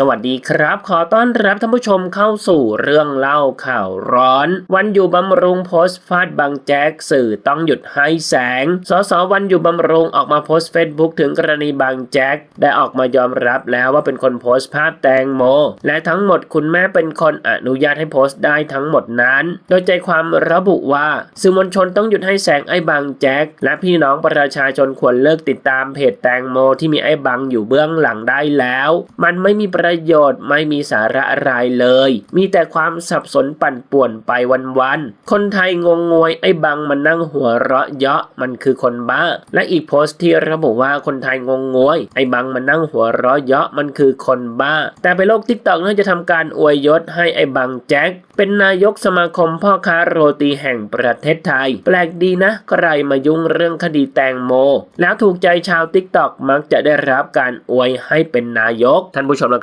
สวัสดีครับ ขอต้อนรับท่านผู้ชมเข้าสู่เรื่องเล่าข่าวร้อน วันอยู่บำรุงโพสต์ฟาดบางแจ็คสื่อต้องหยุดให้แสง สสวันอยู่บำรุงออกมาโพสต์เฟซบุ๊กถึงกรณีบางแจ็คได้ออกมายอมรับแล้วว่าเป็นคนโพสต์ภาพแตงโม และทั้งหมดคุณแม่เป็นคนอนุญาตให้โพสต์ได้ทั้งหมดนั้น โดยใจความระบุว่าสื่อมวลชนต้องหยุดให้แสงไอ้บางแจ็คและพี่น้องประชาชนควรเลิกติดตามเพจแตงโม ที่มีไอ้บังอยู่เบื้องหลังได้แล้ว มันไม่มีประประโยชน์ไม่มีสาระอะไรเลย มีแต่ความสับสนปั่นป่วนไปวันๆ คนไทยงงงวยไอ้บังมันนั่งหัวเราะเยาะมันคือคนบ้า และอีกโพสต์ที่ระบุว่าคนไทยงงงวยไอ้บังมันนั่งหัวเราะเยาะมันคือคนบ้า แต่ไปโลกทิกตอกน่าจะทำการอวยยศให้ไอ้บังแจ็คเป็นนายกสมาคมพ่อค้าโรตีแห่งประเทศไทย แปลกดีนะ ใครมายุ่งเรื่องคดีแตงโม แล้วถูกใจชาวทิกตอกมักจะได้รับการอวยให้เป็นนายก ท่านผู้ชมนะ